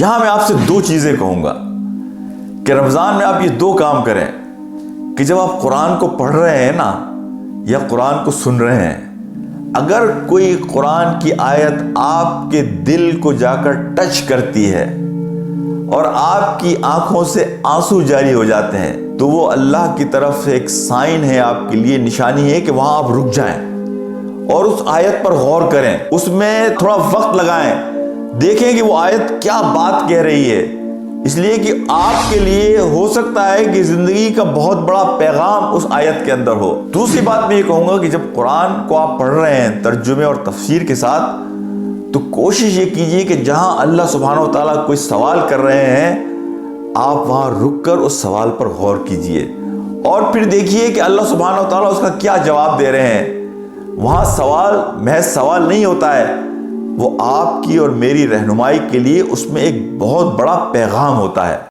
यहाँ मैं आपसे दो चीज़ें कहूँगा कि रमज़ान में आप ये दो काम करें कि जब आप कुरान को पढ़ रहे हैं ना, या कुरान को सुन रहे हैं, अगर कोई कुरान की आयत आपके दिल को जाकर टच करती है और आपकी आँखों से आँसू जारी हो जाते हैं तो वो अल्लाह की तरफ़ से एक साइन है आपके लिए, निशानी है कि वहाँ आप रुक जाएँ और उस आयत पर गौर करें, उसमें थोड़ा वक्त लगाएँ। देखें कि वो आयत क्या बात कह रही है। इसलिए कि आपके लिए हो सकता है कि ज़िंदगी का बहुत बड़ा पैगाम उस आयत के अंदर हो। दूसरी बात मैं ये कहूँगा कि जब कुरान को आप पढ़ रहे हैं तर्जुमे और तफसीर के साथ तो कोशिश ये कीजिए कि जहाँ अल्लाह सुबहान तला कोई सवाल कर रहे हैं, आप वहाँ रुक कर उस सवाल पर गौर कीजिए। और फिर देखिए कि अल्लाह सुबहान तला उसका क्या जवाब दे रहे हैं। वहाँ सवाल महज सवाल नहीं होता है। वो आपकी और मेरी रहनुमाई के लिए उसमें एक बहुत बड़ा पैगाम होता है।